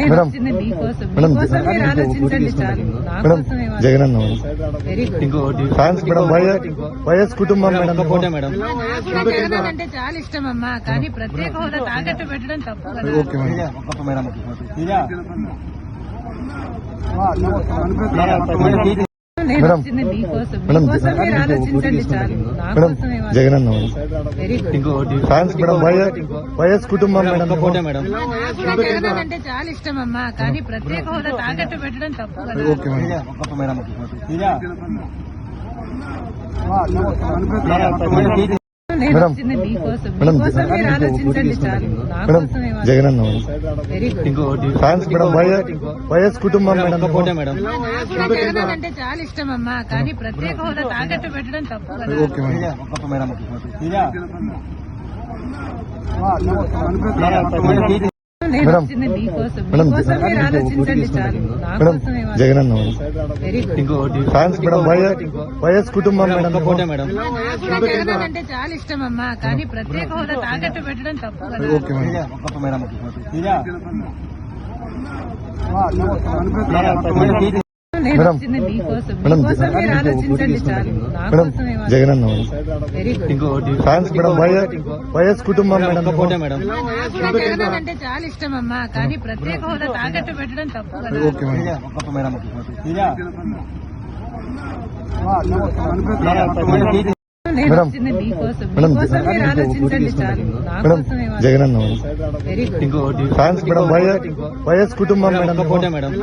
Madam. Jagan అన్న very good ఇంకోటి fans madam YS కుటుంబం మేడం అంటే చాలా ఇష్టం అమ్మా కానీ ప్రత్యేక హోదా తాకట్టు పెట్టడం తప్పు కదా. Madam madam madam. జగన్ అన్న ఫ్యాన్స్ మేడం వైఎస్ కుటుంబం మేడం జగన్ అంటే చాలా ఇష్టం అమ్మా కానీ ప్రత్యేక హోదా తాకట్టు పెట్టడం తప్పు కదా. Okay madam. ఒక్క మేడం. నేను మేడం. వచ్చింది మీకోసం మేడం. మీకోసం మీరు ఆలోచించండి చాలు. నా మేడం కోసమే వాళ్ళు. జగన్ అన్న వెరీ గుడ్ ఇంకోటి ఫ్యాన్స్ మేడం వైఎస్ వైఎస్ కుటుంబం మేడం ఒక్క ఫోటో మేడం. నాకు జగన్ అంటే చాలా ఇష్టం అమ్మా కానీ ప్రత్యేక హోదా తాకట్టు పెట్టడం తప్పు కదా. Okay madam. ఒక్క మేడం నేను మేడం. వచ్చింది. మీకోసం మేడం. మీకోసం మీరు ఆలోచించండి చాలు. నా మేడం కోసమే వాళ్ళు. జగన్ అన్న వెరీ గుడ్ ఇంకోటి ఫ్యాన్స్ మేడం వైఎస్ వైఎస్ కుటుంబం మేడం ఒక్క ఫోటో మేడం. నాకు జగన్ అంటే చాలా ఇష్టం అమ్మా కానీ ప్రత్యేక హోదా తాకట్టు పెట్టడం తప్పు కదా. Okay madam. ఒక్క మేడం. నేను మేడం. జగన్ అన్న వెరీ గుడ్ ఇంకోటి ఫ్యాన్స్ మేడం వైఎస్ కుటుంబం మేడం ఒక్క ఫోటో మేడం. నాకు జగన్ అంటే చాలా ఇష్టం అమ్మా కానీ ప్రత్యేక హోదా తాకట్టు పెట్టడం తప్పు కదా. Okay madam. Madam. Madam. Jagan అన్న ఫ్యాన్స్ మేడం వైఎస్ కుటుంబం మేడం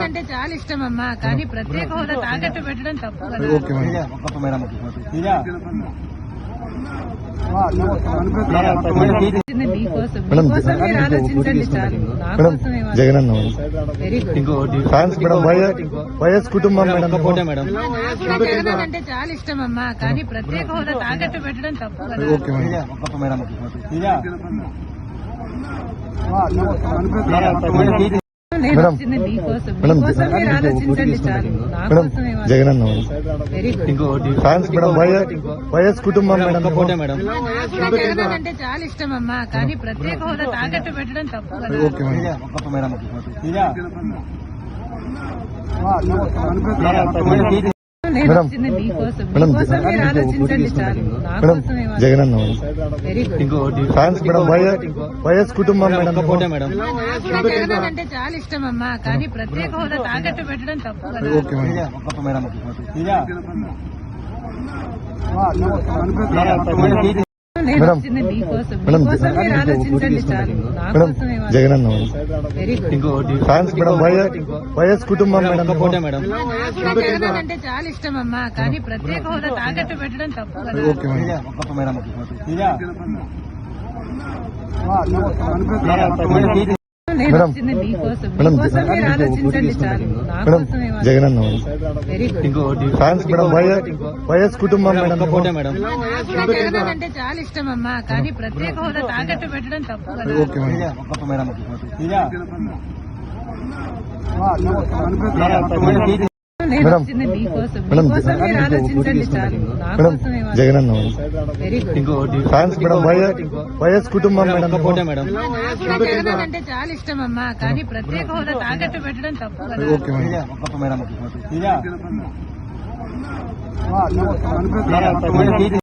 అంటే చాలా ఇష్టం అమ్మా కానీ ప్రత్యేక హోదా తాకట్టు పెట్టడం తప్పు okay madam. Madam madam. Jagan అన్న ఫ్యాన్స్ మేడం వైఎస్ కుటుంబం మేడం మేడం. నాకు జగన్ అంటే చాలా ఇష్టం అమ్మా కానీ ప్రత్యేక హోదా తాకట్టు పెట్టడం తప్పు కదా. Okay madam. ఒక్క మేడం. జగన్ అన్న వెరీ గుడ్ ఇంకోటి ఫ్యాన్స్ మేడం వైఎస్ కుటుంబం మేడం అంటే చాలా ఇష్టం అమ్మా కానీ ప్రత్యేక హోదా తాకట్టు పెట్టడం తప్పు ఓకే మేడం మేడం. జగన్ అన్న ఫ్యాన్స్ మేడం. వైఎస్ కుటుంబం మేడం అంటే చాలా ఇష్టం అమ్మా కానీ ప్రత్యేక హోదా తాకట్టు పెట్టడం తప్పు కదా. Okay madam. నేను. వచ్చింది మీకోసం మేడం. మీకోసం మీరు ఆలోచించండి చాలు. నా మేడం కోసమే వాళ్ళు. జగన్ అన్న వెరీ గుడ్. ఇంకోటి ఫ్యాన్స్ మేడం వైఎస్ వైఎస్ కుటుంబం మేడం ఒక్క ఫోటో మేడం. నాకు జగన్ అంటే చాలా ఇష్టం అమ్మా కానీ ప్రత్యేక హోదా తాకట్టు పెట్టడం తప్పు కదా. Okay madam. ఒక్క మేడం. నేను మేడం. వచ్చింది. మీకోసం మేడం. మీకోసం మీరు ఆలోచించండి చాలు. నా మేడం కోసమే వాళ్ళు. జగన్ అన్న వెరీ గుడ్ ఇంకోటి ఫ్యాన్స్ మేడం వైఎస్ వైఎస్ కుటుంబం మేడం. ఒక్క ఫోటో మేడం. నాకు జగన్ అంటే చాలా ఇష్టం అమ్మా కానీ ప్రత్యేక హోదా తాకట్టు పెట్టడం తప్పు కదా. Okay madam. మేడం. జగన్ అన్న వెరీ గుడ్ ఇంకోటి ఫ్యాన్స్ మేడం వైఎస్ కుటుంబం మేడం జగన్ అంటే చాలా ఇష్టం అమ్మా కానీ ప్రత్యేక హోదా తాకట్టు పెట్టడం తప్పు కదా